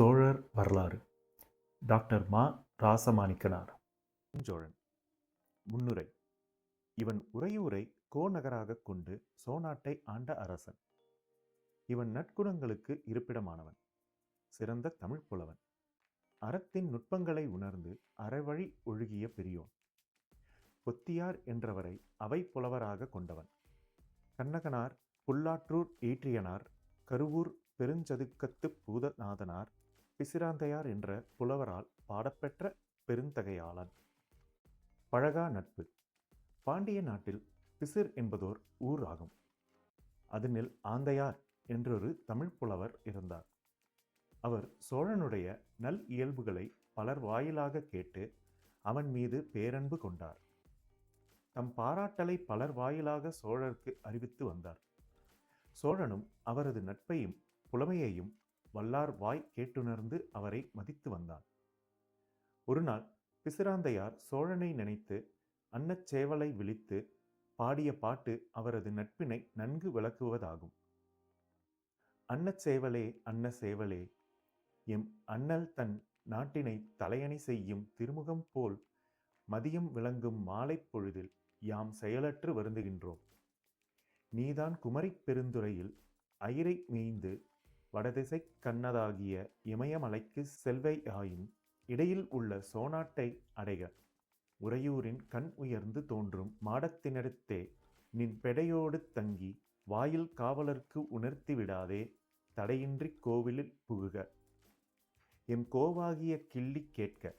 சோழர் வரலாறு. டாக்டர் மா ராசமாணிக்கனார். சோழன். முன்னுரை. இவன் உறையூரை கோநகராகக் கொண்டு சோநாட்டை ஆண்ட அரசன். இவன் நற்குணங்களுக்கு இருப்பிடமானவன். சிறந்த தமிழ்ப் புலவன். அறத்தின் நுட்பங்களை உணர்ந்து அறவழி ஒழுகிய பெரியோன். பொத்தியார் என்றவரை அவை புலவராக கொண்டவன். கண்ணகனார் புல்லாற்றூர் ஈற்றியனார் கருவூர் பெருஞ்சதுக்கத்து பூதநாதனார் பிசிராந்தையார் என்ற புலவரால் பாடப்பெற்ற பெருந்தகையாளன். பழகா நட்பு. பாண்டிய நாட்டில் பிசிர் என்பதோர் ஊர் ஆகும் அதனில் ஆந்தையார் என்றொரு தமிழ் புலவர் இருந்தார். அவர் சோழனுடைய நல் இயல்புகளை பலர் வாயிலாக கேட்டு அவன் மீது பேரன்பு கொண்டார். தம் பாராட்டலை பலர் வாயிலாக சோழருக்கு அறிவித்து வந்தார். சோழனும் அவரது நட்பையும் புலமையையும் வல்லார் வாய் கேட்டுணர்ந்து அவரை மதித்து வந்தான். ஒரு நாள் பிசிராந்தையார் சோழனை நினைத்து அன்னச்சேவலை விழித்து பாடிய பாட்டு அவரது நட்பினை நன்கு விளக்குவதாகும். அன்னச்சேவலே அன்ன சேவலே எம் அண்ணல் தன் நாட்டினை தலையணி செய்யும் திருமுகம் போல் மதியம் விளங்கும் மாலைப் பொழுதில் யாம் செயலற்று வருந்துகின்றோம். நீதான் குமரிப் பெருந்துறையில் அயிரை மேய்ந்து வடதிசை கண்ணதாகிய இமயமலைக்கு செல்வையாயின் இடையில் உள்ள சோனாட்டை அடைக. உறையூரின் கண் உயர்ந்து தோன்றும் மாடத்தினடுத்தே நின் பெடையோடு தங்கி வாயில் காவலர்க்கு உணர்த்தி விடாதே தடையின்றி கோவிலில் புகுக. எம் கோவாகிய கிள்ளி கேட்க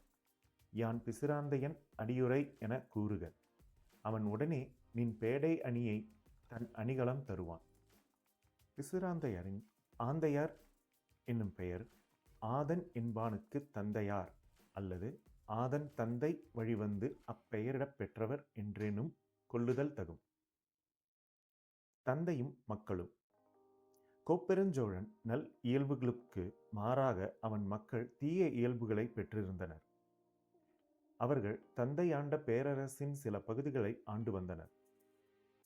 யான் பிசிராந்தையன் அடியுரை என கூறுக. அவன் உடனே நின் பேடை அணியை தன் அணிகலம் தருவான். பிசிராந்தையரின் ஆந்தையார் என்னும் பெயர் ஆதன் என்பானுக்கு தந்தையார் அல்லது ஆதன் தந்தை வழிவந்து அப்பெயரிடப் பெற்றவர் என்றேனும் கொள்ளுதல் தகும். தந்தையும் மக்களும். கோப்பெருஞ்சோழன் நல் இயல்புகளுக்கு மாறாக அவன் மக்கள் தீய இயல்புகளை பெற்றிருந்தனர். அவர்கள் தந்தை ஆண்ட பேரரசின் சில பகுதிகளை ஆண்டு வந்தனர்.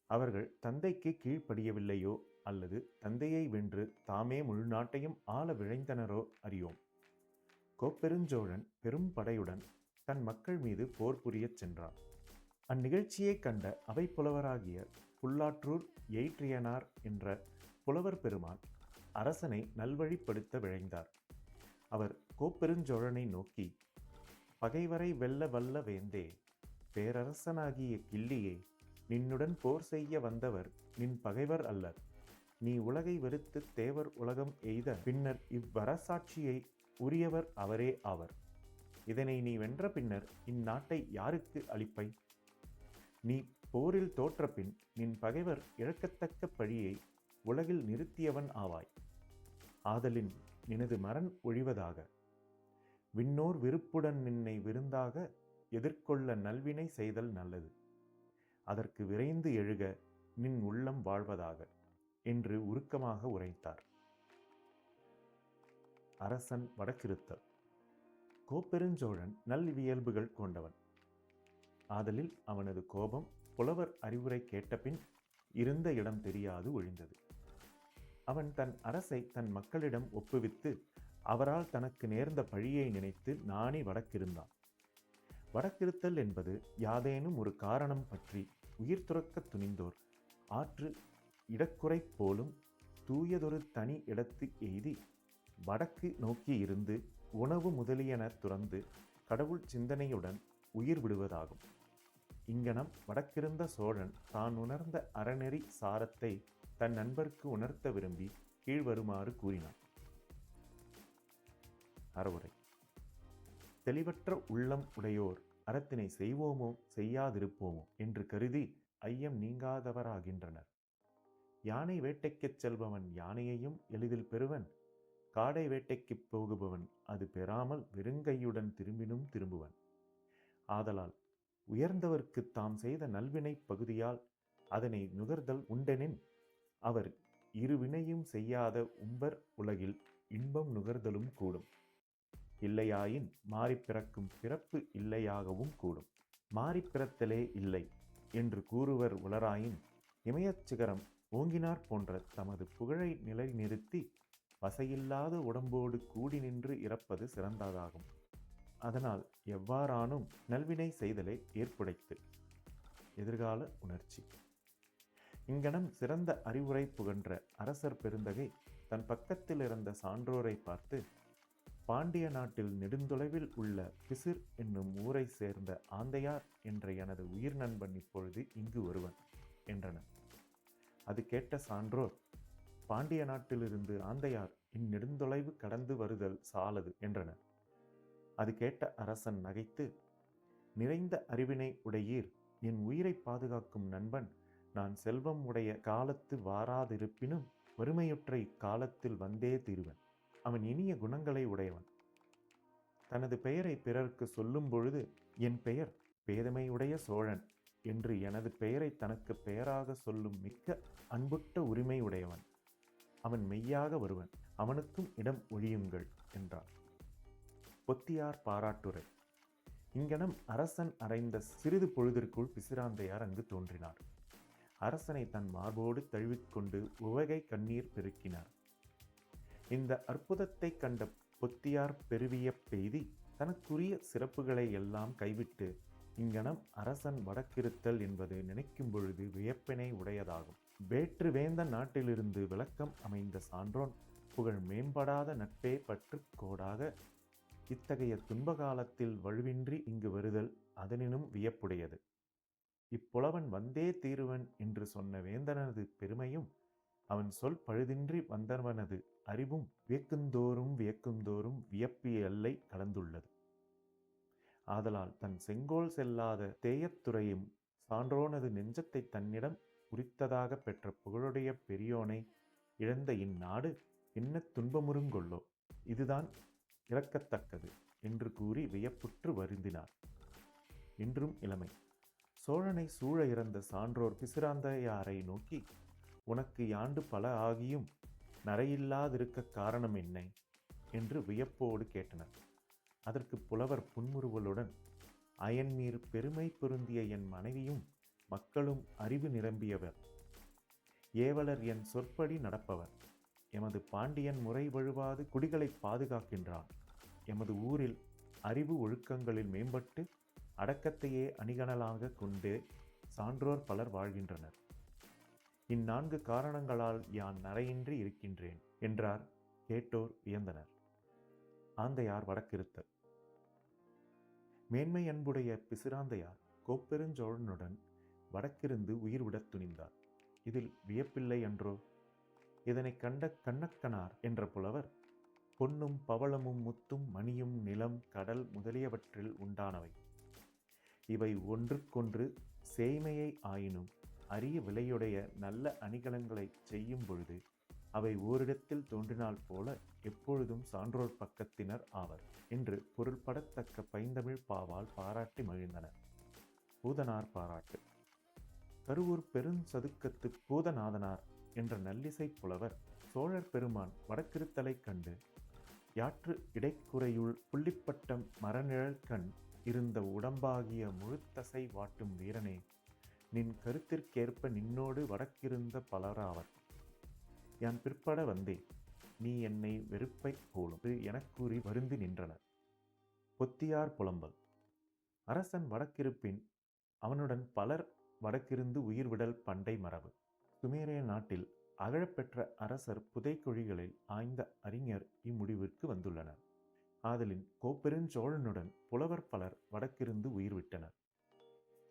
அவர்கள் தந்தைக்கு கீழ்ப்படியவில்லையோ அல்லது தந்தையை வென்று தாமே முழு நாட்டையும் ஆள விழைந்தனரோ அறியோம். கோப்பெருஞ்சோழன் பெரும் படையுடன் தன் மக்கள் மீது போர் புரியச் சென்றான். அந்நிகழ்ச்சியைக் கண்ட அவை புலவராகிய புல்லாற்றூர் எயிற்றியனார் என்ற புலவர் பெருமான் அரசனை நல்வழிப்படுத்த விழைந்தார். அவர் கோப்பெருஞ்சோழனை நோக்கி பகைவரை வெல்ல வல்ல வேந்தே பேரரசனாகிய கிள்ளியே நின்னுடன் போர் செய்ய வந்தவர் நின் பகைவர் அல்லர். நீ உலகை வெறுத்து தேவர் உலகம் எய்த பின்னர் இவ்வரசாட்சியை உரியவர் அவரே ஆவர். இதனை நீ வென்ற பின்னர் இந்நாட்டை யாருக்கு அளிப்பை? நீ போரில் தோற்றபின் நின் பகைவர் இழக்கத்தக்க பழியை உலகில் நிறுத்தியவன் ஆவாய். ஆதலின் நினது மரண் ஒழிவதாக. விண்ணோர் விருப்புடன் நின்னை விருந்தாக எதிர்கொள்ள நல்வினை செய்தல் நல்லது. அதற்கு விரைந்து எழுக நின் உள்ளம் வாழ்வதாக. என்று உருக்கமாக உரைத்தார். அரசன் வடக்கிருத்தல் கோப்பெருஞ்சோழன் நல்லியல்புகள் கொண்டவன். ஆதலில் அவனது கோபம் புலவர் அறிவுரை கேட்டபின் இருந்த இடம் தெரியாது ஒழிந்தது. அவன் தன் அரசை தன் மக்களிடம் ஒப்புவித்து அவரால் தனக்கு நேர்ந்த பழியை நினைத்து நாணி வடக்கிருந்தான். வடக்கிருத்தல் என்பது யாதேனும் ஒரு காரணம் பற்றி உயிர் துறக்க துணிந்தோர் ஆற்று இடக்குறை போலும் தூயதொரு தனி இடத்து எய்தி வடக்கு நோக்கி இருந்து உணவு முதலியன துறந்து கடவுள் சிந்தனையுடன் உயிர் விடுவதாகும். இங்கனம் வடக்கிருந்த சோழன் தான் உணர்ந்த அறநெறி சாரத்தை தன் நண்பருக்கு உணர்த்த விரும்பி கீழ்வருமாறு கூறினான். அறவுரை. தெளிவற்ற உள்ளம் உடையோர் அறத்தினை செய்வோமோ செய்யாதிருப்போமோ என்று கருதி ஐயம் நீங்காதவராகின்றனர். யானை வேட்டைக்குச் செல்பவன் யானையையும் எளிதில் பெறுவன். காடை வேட்டைக்குப் போகுபவன் அது பெறாமல் வெறுங்கையுடன் திரும்பினும் திரும்புவன். ஆதலால் உயர்ந்தவர்க்கு தாம் செய்த நல்வினை பகுதியால் அதனை நுகர்தல் உண்டெனின் அவர் இருவினையும் செய்யாத உம்பர் உலகில் இன்பம் நுகர்தலும் கூடும். இல்லையாயின் மாறி பிறக்கும் பிறப்பு இல்லையாகவும் கூடும். மாறி பிறத்தலே இல்லை என்று கூறுவர் உளராயின் இமயச்சிகரம் ஓங்கினார் போன்ற தமது புகழை நிலைநிறுத்தி வசையில்லாத உடம்போடு கூடி நின்று இறப்பது சிறந்ததாகும். அதனால் எவ்வாறானும் நல்வினை செய்தலை ஏற்புடைத்து. எதிர்கால உணர்ச்சி. இங்கனம் சிறந்த அறிவுரை புகன்ற அரசர் பெருந்தகை தன் பக்கத்தில் இருந்த சான்றோரை பார்த்து பாண்டிய நாட்டில் நெடுந்தொலைவில் உள்ள பிசிர் என்னும் ஊரை சேர்ந்த ஆந்தையார் என்ற எனது உயிர் நண்பன் இப்பொழுது இங்கு ஒருவன் என்றனர். அது கேட்ட சான்றோர் பாண்டிய நாட்டிலிருந்து ஆந்தையார் இந்நெடுந்தொலைவு கடந்து வருதல் சாலது என்றனர். அது கேட்ட அரசன் நகைத்து நிறைந்த அறிவினை உடையீர் என் உயிரை பாதுகாக்கும் நண்பன் நான் செல்வம் உடைய காலத்து வாராதிருப்பினும் வறுமையுற்ற இக்காலத்தில் வந்தே தீருவன். அவன் இனிய குணங்களை உடையவன். தனது பெயரை பிறர்க்கு சொல்லும் பொழுது என் பெயர் பேதமையுடைய சோழன். என்று எனது பெயரை தனக்கு பெயராக சொல்லும் மிக்க அன்புட்ட உரிமை உடையவன். அவன் மெய்யாக வருவன். அவனுக்கும் இடம் ஒழியுங்கள் என்றார். பொத்தியார் பாராட்டுரை. இங்கனம் அரசன் அடைந்த சிறிது பொழுதிற்குள் பிசிராந்தையார் அங்கு தோன்றினார். அரசனை தன் மார்போடு தழுவிக்கொண்டு உவகை கண்ணீர் பெருக்கினார். இந்த அற்புதத்தை கண்ட பொத்தியார் பெருவிய பெய்தி தனக்குரிய சிறப்புகளை எல்லாம் கைவிட்டு இங்கனம் அரசன் வடக்கிருத்தல் என்பது நினைக்கும் பொழுது வியப்பினை உடையதாகும். வேற்று வேந்தன் நாட்டிலிருந்து விளக்கம் அமைந்த சான்றோன் புகழ் மேம்படாத நட்பே பற்று கோடாக இத்தகைய துன்ப காலத்தில் வலுவின்றி இங்கு வருதல் அதனினும் வியப்புடையது. இப்புலவன் வந்தே தீருவன் என்று சொன்ன வேந்தனது பெருமையும் அவன் சொல் பழுதின்றி வந்தவனது அறிவும் வியக்குந்தோறும் வியக்குந்தோறும் வியப்பிய எல்லை கடந்துள்ளது ஆதலால் தன் செங்கோல் செல்லாத தேயத்துறையும் சான்றோனது நெஞ்சத்தை தன்னிடம் குறித்ததாக பெற்ற புகழுடைய பெரியோனை இழந்த இந்நாடு என்ன துன்பமுறுங்கொள்ளோ இதுதான் இறக்கத்தக்கது என்று கூறி வியப்புற்று வருந்தினார். இன்றும் இளமை. சோழனை சூழ இறந்த சான்றோர் பிசிராந்தையாரை நோக்கி உனக்கு யாண்டு பல ஆகியும் நரையில்லாதிருக்க காரணம் என்ன? என்று வியப்போடு கேட்டனர். அதற்கு புலவர் புன்முறுவலுடன் அயன்மீர் பெருமை பொருந்திய என் மனைவியும் மக்களும் அறிவு நிரம்பியவர். ஏவலர் என் சொற்படி நடப்பவர். எமது பாண்டியன் முறை வழுவாது குடிகளை பாதுகாக்கின்றான். எமது ஊரில் அறிவு ஒழுக்கங்களில் மேம்பட்டு அடக்கத்தையே அணிகணலாக கொண்டு சான்றோர் பலர் வாழ்கின்றனர். இந்நான்கு காரணங்களால் யான் நரையின்றி இருக்கின்றேன் என்றார் கேட்டோர் வியந்தனர். ஆந்தையார் வடக்கிருத்தல் மேன்மை அன்புடைய பிசிராந்தையார் கோப்பெருஞ்சோழனுடன் வடக்கிருந்து உயிர் விடத் துணிந்தார். இதில் வியப்பில்லை என்றோ இதனை கண்ட கண்ணக்கனார் என்ற புலவர் பொன்னும் பவளமும் முத்தும் மணியும் நிலம் கடல் முதலியவற்றில் உண்டானவை. இவை ஒன்றுக்கொன்று சேய்மையை ஆயினும் அரிய விலையுடைய நல்ல அணிகலன்களை செய்யும் பொழுது அவை ஓரிடத்தில் தோன்றினால் போல எப்பொழுதும் சான்றோர் பக்கத்தினர் ஆவர். என்று பொருள்படத்தக்க பைந்தமிழ் பாவால் பாராட்டி மகிழ்ந்தனர் பூதனார் பாராட்டு. கருவூர் பெருஞ்சதுக்கத்து பூதநாதனார் என்ற நல்லிசை புலவர் சோழர் பெருமான் வடக்கிருத்தலைக் கண்டு யாற்று இடைக்குறையுள் புள்ளிப்பட்டம் மரநிழல் கண் இருந்த உடம்பாகிய முழுத்தசை வாட்டும் வீரனே நின் கருத்திற்கேற்ப நின்னோடு வடக்கிருந்த பலராவர். என் பிற்பட வந்தேன். நீ என்னை வெறுப்பை போலும் எனக் கூறி வருந்தி நின்றனர் பொத்தியார் புலம்பல். அரசன் வடக்கிருப்பின் அவனுடன் பலர் வடக்கிருந்து உயிர்விடல் பண்டை மரபு. சுமேரிய நாட்டில் அகழப்பெற்ற அரசர் புதைக்குழிகளில் ஆய்ந்த அறிஞர் இம்முடிவிற்கு வந்துள்ளனர். ஆதலின் கோப்பெருஞ்சோழனுடன் புலவர் பலர் வடக்கிருந்து உயிர் விட்டனர்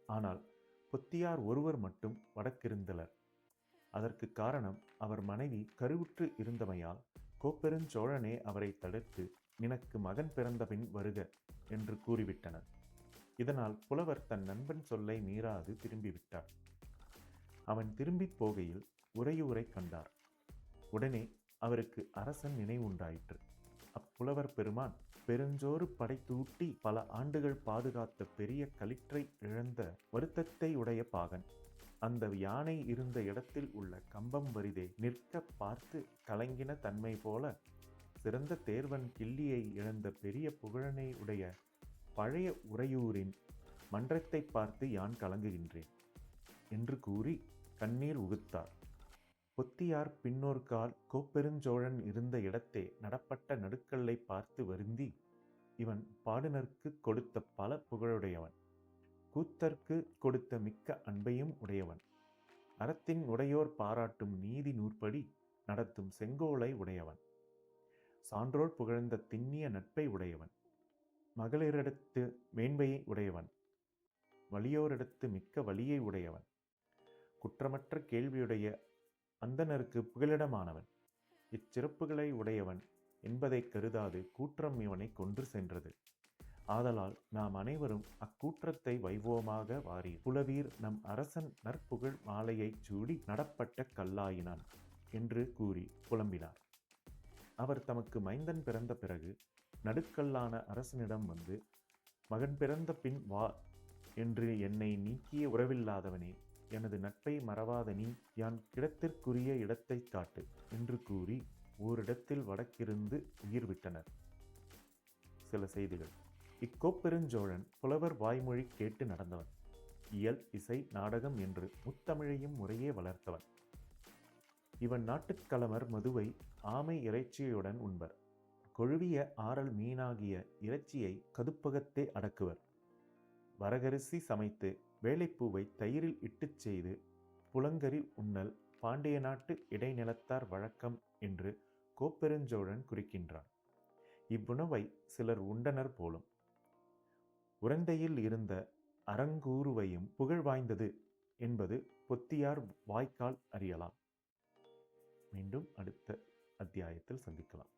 ஆனால் பொத்தியார் ஒருவர் மட்டும் வடக்கிருந்தலர் அதற்கு காரணம் அவர் மனைவி கருவுற்று இருந்தமையால் கோப்பெருஞ்சோழனே அவரை தடுத்து நினக்கு மகன் பிறந்தபின் வருக என்று கூறிவிட்டனர். இதனால் புலவர் தன் நண்பன் சொல்லை மீறாது திரும்பிவிட்டார். அவன் திரும்பிப் போகையில் உறையூரை கண்டார். உடனே அவருக்கு அரசன் நினைவுண்டாயிற்று. அப்புலவர் பெருமான் பெருஞ்சோறு படைத்தூட்டி பல ஆண்டுகள் பாதுகாத்த பெரிய களிற்றை இழந்த வருத்தத்தை உடைய பாகன். அந்த யானை இருந்த இடத்தில் உள்ள கம்பம் வரிதே நிற்க பார்த்து கலங்கின தன்மை போல சிறந்த தேர்வன் கிள்ளியை இழந்த பெரிய புகழனை உடைய பழைய உறையூரின் மன்றத்தை பார்த்து யான் கலங்குகின்றேன்? என்று கூறி கண்ணீர் உகுத்தார். பொத்தியார் பின்னோர்கால் கோப்பெருஞ்சோழன் இருந்த இடத்தே நடப்பட்ட நடுக்கல்லை பார்த்து வருந்தி இவன் பாடுனருக்கு கொடுத்த பல புகழுடையவன். கூத்தர்க்கு கொடுத்த மிக்க அன்பையும் உடையவன். அறத்தின் உடையோர் பாராட்டும் நீதி நூற்படி நடத்தும் செங்கோலை உடையவன். சான்றோர் புகழ்ந்த திண்ணிய நட்பை உடையவன். மகளிரிடத்து மேன்மையை உடையவன். வலியோரிடத்து மிக்க வலியை உடையவன். குற்றமற்ற கேள்வியுடைய அந்தனருக்கு புகலிடமானவன். இச்சிறப்புகளை உடையவன் என்பதைக் கருதாது கூற்றம் இவனை கொன்று சென்றது. ஆதலால் நாம் அனைவரும் அக்கூற்றத்தை வைவோமாக வாரி புலவீர் நம் அரசன் நற்புகழ் மாலையைச் சூடி நடப்பட்ட கல்லாயினான் என்று கூறி புலம்பினார். அவர் தமக்கு மைந்தன் பிறந்த பிறகு நடுக்கல்லான அரசனிடம் வந்து மகன் பிறந்த பின் வா என்று என்னை நீக்கிய உறவில்லாதவனே எனது நட்பை மறவாத நீ யான் கிடத்திற்குரிய இடத்தைக் காட்டு என்று கூறி ஓரிடத்தில் வடக்கிருந்து உயிர் விட்டனர். சில செய்திகள். இக்கோப்பெருஞ்சோழன் புலவர் வாய்மொழி கேட்டு நடந்தவன். இயல் இசை நாடகம் என்று முத்தமிழையும் முறையே வளர்த்தவன். இவன் நாட்டுக்கலமர் மதுவை ஆமை இறைச்சியுடன் உண்பர். கொழுவிய ஆறல் மீனாகிய இறைச்சியை கதுப்பகத்தே அடக்குவர். வரகரிசி சமைத்து வேலைப்பூவை தயிரில் இட்டுச் செய்து புலங்கரி உண்ணல் பாண்டிய நாட்டு இடைநிலத்தார் வழக்கம் என்று கோப்பெருஞ்சோழன் குறிக்கின்றான். இவ்வுணவை சிலர் உண்டனர் போலும் உரண்டையில் இருந்த அரங்கூறுவையும் புகழ் வாய்ந்தது என்பது பொத்தியார் வாய்க்கால் அறியலாம். மீண்டும் அடுத்த அத்தியாயத்தில் சந்திக்கலாம்.